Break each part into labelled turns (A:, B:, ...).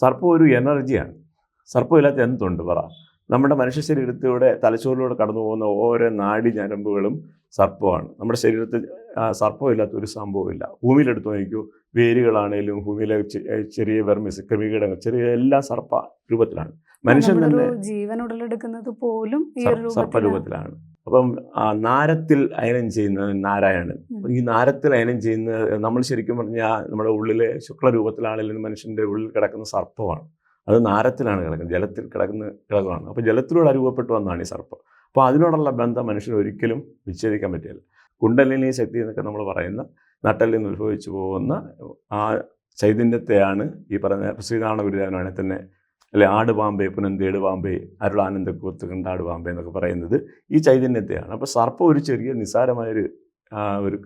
A: സർപ്പം ഒരു എനർജിയാണ്. സർപ്പമില്ലാത്ത എന്തുണ്ട് പറ. നമ്മുടെ മനുഷ്യ ശരീരത്തിലൂടെ തലച്ചോറിലൂടെ കടന്നു പോകുന്ന ഓരോ നാഡി ഞരമ്പുകളും സർപ്പമാണ്. നമ്മുടെ ശരീരത്തിൽ സർപ്പം സർപ്പമില്ലാത്ത ഒരു സംഭവമില്ല ഭൂമിയിലെടുത്ത് നോക്കിക്കൂ. വേരുകളാണേലും ഭൂമിയിലെ ചെറിയ വെർമിസ് ക്രിമികീടങ്ങൾ ചെറിയ എല്ലാം സർപ്പ രൂപത്തിലാണ്. മനുഷ്യൻ തന്നെ
B: ജീവൻ ഉടലെടുക്കുന്നത് പോലും സർപ്പ രൂപത്തിലാണ്.
A: അപ്പം നാരത്തിൽ അയനം ചെയ്യുന്നത് നാരായണൻ. ഈ നാരത്തിൽ അയനം ചെയ്യുന്ന നമ്മൾ ശരിക്കും പറഞ്ഞാൽ നമ്മുടെ ഉള്ളിലെ ശുക്ലരൂപത്തിലാണെങ്കിലും മനുഷ്യന്റെ ഉള്ളിൽ കിടക്കുന്ന സർപ്പമാണ്. അത് നാരത്തിലാണ് കിടക്കുന്നത് ജലത്തിൽ കിടക്കുന്ന കിടക്കുകയാണ്. അപ്പോൾ ജലത്തിലൂടെ രൂപപ്പെട്ടു വന്നതാണ് ഈ സർപ്പം. അപ്പോൾ അതിനോടുള്ള ബന്ധം മനുഷ്യൻ ഒരിക്കലും വിച്ഛേദിക്കാൻ പറ്റില്ല. കുണ്ടലിനി ശക്തി എന്നൊക്കെ നമ്മൾ പറയുന്ന നട്ടലിൽ നിന്ന് ഉത്ഭവിച്ചു പോകുന്ന ആ ചൈതന്യത്തെയാണ് ഈ പറഞ്ഞ ശ്രീനാരായണ ഗുരുദേവനാണെങ്കിൽ തന്നെ അല്ലെ ആട് പാമ്പേ പുനന്തേട് പാമ്പേ അരുളാനന്ദ കൂത്ത് കണ്ടാട് പാമ്പേ എന്നൊക്കെ പറയുന്നത് ഈ ചൈതന്യത്തെയാണ്. അപ്പോൾ സർപ്പം ഒരു ചെറിയ നിസ്സാരമായൊരു ഒരു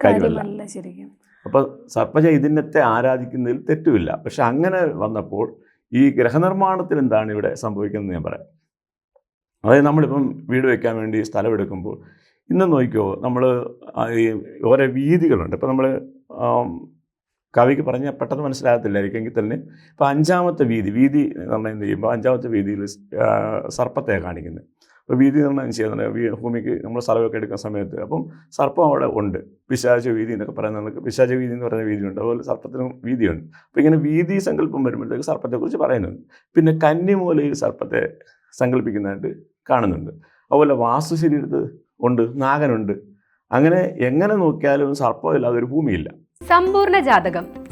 A: കാര്യമല്ല.
B: ശരിക്കും.
A: അപ്പോൾ സർപ്പചൈതന്യത്തെ ആരാധിക്കുന്നതിൽ തെറ്റുമില്ല പക്ഷെ അങ്ങനെ വന്നപ്പോൾ ഈ ഗ്രഹനിർമ്മാണത്തിൽ എന്താണ് ഇവിടെ സംഭവിക്കുന്നത് ഞാൻ പറയാം. അതായത് നമ്മളിപ്പം വീട് വെക്കാൻ വേണ്ടി സ്ഥലം എടുക്കുമ്പോൾ ഇന്ന് നോക്കിയോ നമ്മൾ ഈ ഓരോ വീതികളുണ്ട്. ഇപ്പം നമ്മൾ കവിക്ക് പറഞ്ഞാൽ പെട്ടെന്ന് മനസ്സിലാകത്തില്ലായിരിക്കും എങ്കിൽ തന്നെ ഇപ്പോൾ അഞ്ചാമത്തെ വീതി വീതി നിർണയം ചെയ്യുമ്പോൾ അഞ്ചാമത്തെ വീതിയിൽ സർപ്പത്തെ കാണിക്കുന്നത്. അപ്പോൾ വീതി നിർണയം ചെയ്യുന്നുണ്ട് ഭൂമിക്ക് നമ്മൾ സ്ഥലമൊക്കെ എടുക്കുന്ന സമയത്ത്. അപ്പം സർപ്പം അവിടെ ഉണ്ട്. പിശാച വീതി എന്നൊക്കെ പറയുന്ന നമുക്ക് പിശാച വീതി എന്ന് പറയുന്ന വീതിയുണ്ട്. അതുപോലെ സർപ്പത്തിനും വീതിയുണ്ട്. അപ്പോൾ ഇങ്ങനെ വീതി സങ്കല്പം വരുമ്പോഴത്തേക്ക് സർപ്പത്തെക്കുറിച്ച് പറയുന്നുണ്ട്. പിന്നെ കന്നിമൂലയിൽ സർപ്പത്തെ സങ്കല്പിക്കുന്നതായിട്ട് കാണുന്നുണ്ട്. അതുപോലെ വാസ്തു ശരീരത്ത് ഉണ്ട്. നാഗനുണ്ട്. അങ്ങനെ എങ്ങനെ നോക്കിയാലും സർപ്പമില്ലാതെ ഒരു ഭൂമിയില്ല.
C: സമ്പൂർണ ജാതകം.